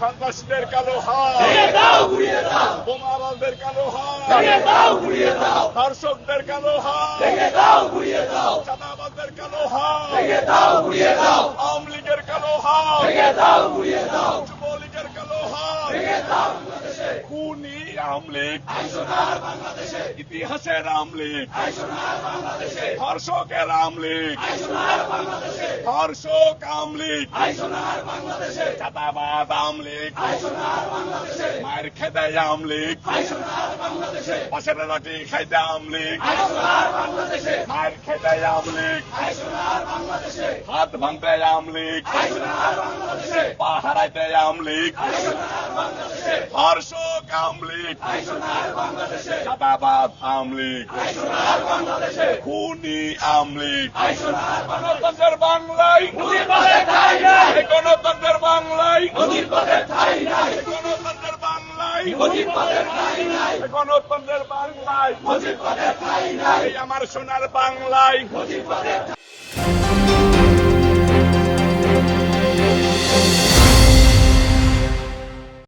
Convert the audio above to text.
সন্ত্রাসীদের কালো হাত। বোমাবাজদের কালো ধর্ষকদের কালো হাত। চাঁদাবাজদের কালো আওয়ামী লীগের কালো যুবলীগের কালো খুনি আওয়ামী লীগ ইতিহাসের লীগ ধর্ষক আওয়ামী লীগ চাঁদাবাদ আওয়ামী লীগ মায়ের খেতে আওয়ামী লীগ পাশের রটি খাইতে আওয়ামী লীগ মায়ের খেতে আওয়ামী লীগ হাত ভাঙতে আওয়ামী লীগ পা হারাইতে আওয়ামী লীগ। ধর্ষক আওয়ামী লীগ। চাঁদাবাদ আওয়ামী লীগ খুনি আওয়ামী লীগ। গণতন্ত্রের বাংলায়। গণতন্ত্রের বাংলায়। গণতন্ত্রের বাংলায়। গণতন্ত্রের বাংলায়। আমার সোনার বাংলায়।